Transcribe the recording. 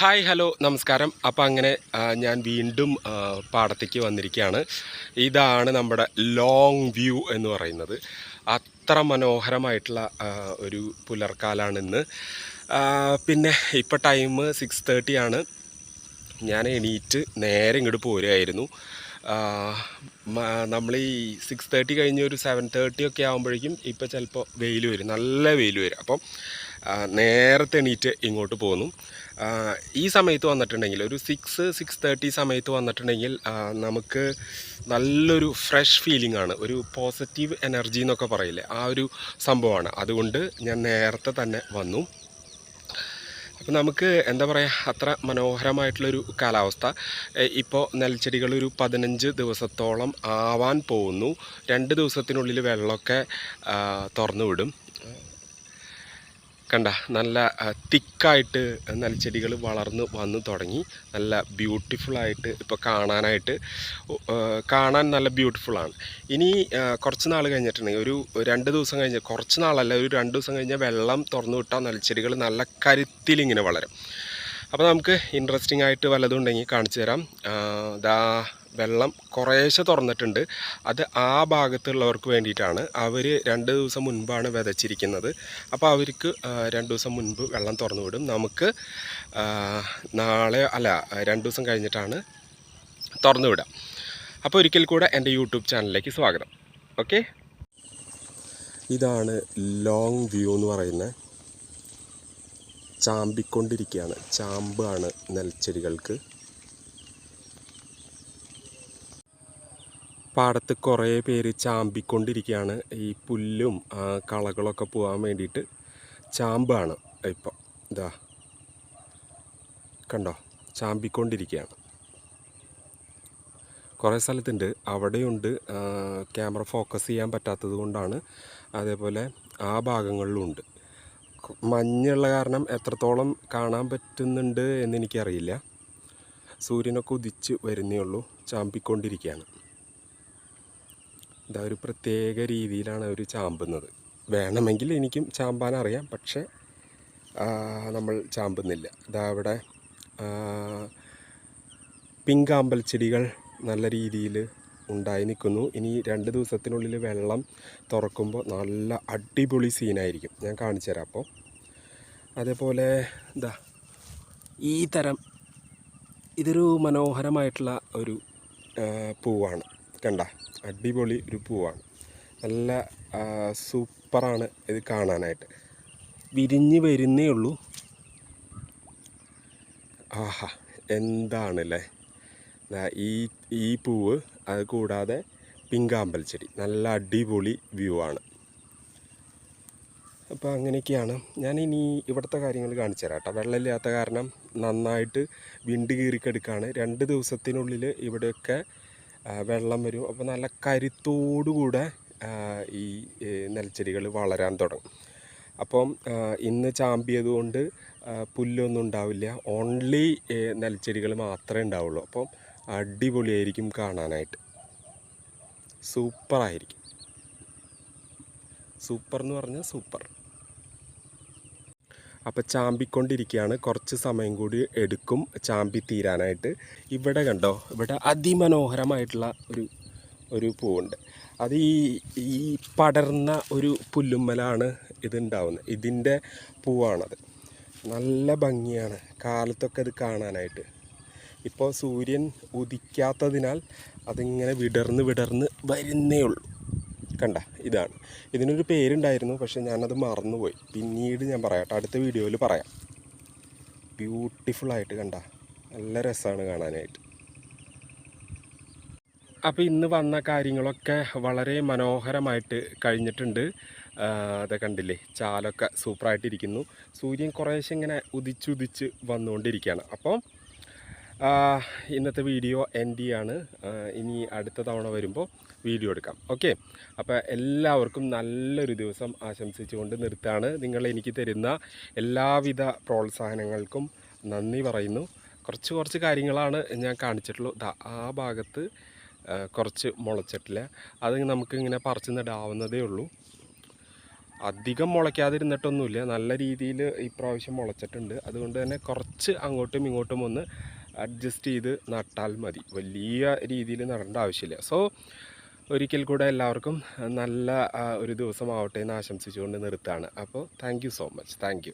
Hi hello നമസ്കാരം. അപ്പോൾ അങ്ങനെ ഞാൻ വീണ്ടും പാടത്തേക്ക് വന്നിരിക്കുകയാണ്. ഇതാണ് നമ്മുടെ ലോങ് വ്യൂ എന്ന് പറയുന്നത്. അത്ര മനോഹരമായിട്ടുള്ള ഒരു പുലർക്കാലാണ് ഇന്ന് പിന്നെ ഇപ്പോൾ ടൈം സിക്സ് തേർട്ടി ആണ്. ഞാൻ എണീറ്റ് നേരെ ഇങ്ങോട്ട് പോരുമായിരുന്നു നമ്മൾ ഈ സിക്സ് തേർട്ടി കഴിഞ്ഞ് ഒരു സെവൻ തേർട്ടി ഒക്കെ ആകുമ്പോഴേക്കും ഇപ്പോൾ ചിലപ്പോൾ വെയിൽ വരും. നല്ല വെയിൽ വരും. അപ്പം നേരത്തെ എണീറ്റ് ഇങ്ങോട്ട് പോന്നു. ഈ സമയത്ത് വന്നിട്ടുണ്ടെങ്കിൽ ഒരു സിക്സ് സിക്സ് തേർട്ടി സമയത്ത് വന്നിട്ടുണ്ടെങ്കിൽ നമുക്ക് നല്ലൊരു ഫ്രഷ് ഫീലിംഗ് ആണ് ഒരു പോസിറ്റീവ് എനർജി എന്നൊക്കെ പറയില്ലേ ആ ഒരു സംഭവമാണ്. അതുകൊണ്ട് ഞാൻ നേരത്തെ തന്നെ വന്നു. അപ്പം നമുക്ക് എന്താ പറയുക അത്ര മനോഹരമായിട്ടുള്ളൊരു കാലാവസ്ഥ. ഇപ്പോൾ നെൽച്ചെടികൾ ഒരു പതിനഞ്ച് ദിവസത്തോളം ആവാൻ പോകുന്നു രണ്ട് ദിവസത്തിനുള്ളിൽ വെള്ളമൊക്കെ തുറന്നു വിടും. കണ്ട നല്ല തിക്കായിട്ട് നല്ല ചെടികൾ വളർന്ന് വന്ന് തുടങ്ങി. നല്ല ബ്യൂട്ടിഫുള്ളായിട്ട് ഇപ്പോൾ കാണാനായിട്ട് കാണാൻ നല്ല ബ്യൂട്ടിഫുള്ളാണ് ഇനി കുറച്ച് നാൾ കഴിഞ്ഞിട്ടുണ്ടെങ്കിൽ ഒരു രണ്ട് ദിവസം കഴിഞ്ഞ് കുറച്ച് നാളല്ല ഒരു രണ്ട് ദിവസം കഴിഞ്ഞാൽ വെള്ളം തുറന്നു വിട്ടാൽ നല്ല ചെടികൾ നല്ല കരുത്തിലിങ്ങനെ വളരും. അപ്പോൾ നമുക്ക് ഇൻട്രസ്റ്റിംഗ് ആയിട്ട് വല്ലതും ഉണ്ടെങ്കിൽ കാണിച്ചു തരാം. ദാ വെള്ളം കുറേശ്ശെ തുറന്നിട്ടുണ്ട്. അത് ആ ഭാഗത്തുള്ളവർക്ക് വേണ്ടിയിട്ടാണ്. അവർ രണ്ട് ദിവസം മുൻപാണ് വിതച്ചിരിക്കുന്നത്. അപ്പോൾ അവർക്ക് രണ്ട് ദിവസം മുൻപ് വെള്ളം തുറന്നു വിടും. നമുക്ക് നാളെ അല്ല രണ്ട് ദിവസം കഴിഞ്ഞിട്ടാണ് തുറന്നു വിടാം അപ്പോൾ ഒരിക്കൽ കൂടെ എന്റെ യൂട്യൂബ് ചാനലിലേക്ക് സ്വാഗതം. ഓക്കെ? ഇതാണ് ലോങ് വ്യൂ എന്ന് പറയുന്നത്. ചാമ്പിക്കൊണ്ടിരിക്കുകയാണ് ചാമ്പാണ് നെൽച്ചെടികൾക്ക്. പാടത്ത് കുറേ പേര് ചാമ്പിക്കൊണ്ടിരിക്കുകയാണ് ഈ പുല്ലും കളകളൊക്കെ പോകാൻ വേണ്ടിയിട്ട് ചാമ്പാണ് ഇപ്പം. ഇതാ കണ്ടോ? ചാമ്പിക്കൊണ്ടിരിക്കുകയാണ് കുറേ സ്ഥലത്തുണ്ട്. അവിടെയുണ്ട്. ക്യാമറ ഫോക്കസ് ചെയ്യാൻ പറ്റാത്തത് കൊണ്ടാണ്. അതേപോലെ ആ ഭാഗങ്ങളിലും ഉണ്ട്. മഞ്ഞുള്ള കാരണം എത്രത്തോളം കാണാൻ പറ്റുന്നുണ്ട് എന്ന് എനിക്കറിയില്ല. സൂര്യനൊക്കെ ഉദിച്ച് വരുന്നേ ഉള്ളൂ. ചാമ്പിക്കൊണ്ടിരിക്കുകയാണ്. ഇതാ ഒരു പ്രത്യേക രീതിയിലാണ് അവർ ചാമ്പുന്നത്. വേണമെങ്കിൽ എനിക്കും ചാമ്പാൻ അറിയാം പക്ഷേ നമ്മൾ ചാമ്പുന്നില്ല. ഇതാ അവിടെ പിങ്കാമ്പൽ ചെടികൾ നല്ല രീതിയിൽ ഉണ്ടായി നിൽക്കുന്നു ഇനി രണ്ട് ദിവസത്തിനുള്ളിൽ വെള്ളം തുറക്കുമ്പോൾ നല്ല അടിപൊളി സീനായിരിക്കും. ഞാൻ കാണിച്ചു തരാം അപ്പോൾ. അതേപോലെ ഇതാ ഈ തരം ഇതൊരു മനോഹരമായിട്ടുള്ള ഒരു പൂവാണ്. കണ്ട അടിപൊളി ഒരു പൂവാണ്. നല്ല സൂപ്പറാണ് ഇത് കാണാനായിട്ട്. വിരിഞ്ഞ് വരുന്നേ ഉള്ളൂ. ആഹാ എന്താണല്ലേ? ഈ ഈ പൂവ് അത് കൂടാതെ പിങ്കാമ്പൽ ചെടി. നല്ല അടിപൊളി വ്യൂ ആണ്. അപ്പോൾ അങ്ങനെയൊക്കെയാണ്. ഇനി ഇവിടുത്തെ കാര്യങ്ങൾ കാണിച്ചു തരാം കേട്ടോ. വെള്ളമില്ലാത്ത കാരണം നന്നായിട്ട് വിണ്ട് കീറിക്കെടുക്കുകയാണ് രണ്ട് ദിവസത്തിനുള്ളിൽ ഇവിടെയൊക്കെ വെള്ളം വരും. അപ്പോൾ നല്ല കരുത്തോടുകൂടെ ഈ നെൽച്ചെടികൾ വളരാൻ തുടങ്ങും. അപ്പം ഇന്ന് ചാമ്പിയത് കൊണ്ട് പുല്ലൊന്നും ഉണ്ടാവില്ല. ഓൺലി നെൽച്ചെടികൾ മാത്രമേ ഉണ്ടാവുള്ളൂ. അപ്പം അടിപൊളിയായിരിക്കും കാണാനായിട്ട്. സൂപ്പറായിരിക്കും. സൂപ്പർ എന്ന് പറഞ്ഞാൽ സൂപ്പർ. അപ്പോൾ ചാമ്പിക്കൊണ്ടിരിക്കുകയാണ് കുറച്ച് സമയം കൂടി എടുക്കും ചാമ്പി തീരാനായിട്ട്. ഇവിടെ കണ്ടോ ഇവിടെ അതിമനോഹരമായിട്ടുള്ള ഒരു ഒരു പൂവുണ്ട്. അത് ഈ ഈ പടർന്ന ഒരു പുല്ലുമ്മലാണ് ഇതുണ്ടാവുന്നത്. ഇതിന്റെ പൂവാണത്. നല്ല ഭംഗിയാണ്. കാലത്തൊക്കെ അത് കാണാനായിട്ട്. ഇപ്പോൾ സൂര്യൻ ഉദിക്കാത്തതിനാൽ അതിങ്ങനെ വിടർന്ന് വിടർന്ന് വരുന്നേ ഉള്ളൂ. കണ്ട ഇതാണ്. ഇതിനൊരു പേരുണ്ടായിരുന്നു പക്ഷേ ഞാനത് മറന്നുപോയി. പിന്നീട് ഞാൻ പറയാം അടുത്ത വീഡിയോയിൽ പറയാം. ബ്യൂട്ടിഫുള്ളായിട്ട് കണ്ട നല്ല രസമാണ് കാണാനായിട്ട്. അപ്പോൾ ഇന്ന് വന്ന കാര്യങ്ങളൊക്കെ വളരെ മനോഹരമായിട്ട് കഴിഞ്ഞിട്ടുണ്ട്. അതെ കണ്ടില്ലേ ചാലൊക്കെ സൂപ്പറായിട്ടിരിക്കുന്നു. സൂര്യൻ കുറേശ്ശെ ഇങ്ങനെ ഉദിച്ചുദിച്ച് വന്നുകൊണ്ടിരിക്കുകയാണ്. അപ്പോൾ ആ, ഇന്നത്തെ വീഡിയോ എൻഡ് ചെയ്യാണ്. ആ, ഇനി അടുത്ത തവണ വരുമ്പോൾ വീഡിയോ എടുക്കാം. ഓക്കെ അപ്പോൾ എല്ലാവർക്കും നല്ലൊരു ദിവസം ആശംസിച്ചുകൊണ്ട് നിർത്താണ് നിങ്ങൾ എനിക്ക് തരുന്ന എല്ലാവിധ പ്രോത്സാഹനങ്ങൾക്കും നന്ദി പറയുന്നു. കുറച്ച് കുറച്ച് കാര്യങ്ങളാണ് ഞാൻ കാണിച്ചിട്ടുള്ളൂ. ആ ഭാഗത്ത് കുറച്ച് മുളച്ചിട്ടില്ല. അത് നമുക്കിങ്ങനെ പറിച്ച് നടാവുന്നതേ ഉള്ളൂ. അധികം മുളയ്ക്കാതിരുന്നിട്ടൊന്നുമില്ല. നല്ല രീതിയിൽ ഇപ്രാവശ്യം മുളച്ചിട്ടുണ്ട്. അതുകൊണ്ട് തന്നെ കുറച്ച് അങ്ങോട്ടും ഇങ്ങോട്ടും ഒന്ന് അഡ്ജസ്റ്റ് ചെയ്ത് നട്ടാൽ മതി. വലിയ രീതിയിൽ നടേണ്ട ആവശ്യമില്ല. സോ ഒരിക്കൽ കൂടെ എല്ലാവർക്കും നല്ല ഒരു ദിവസമാവട്ടെ എന്ന് ആശംസിച്ചുകൊണ്ട് നിർത്താണ് അപ്പോൾ താങ്ക് സോ മച്ച് താങ്ക്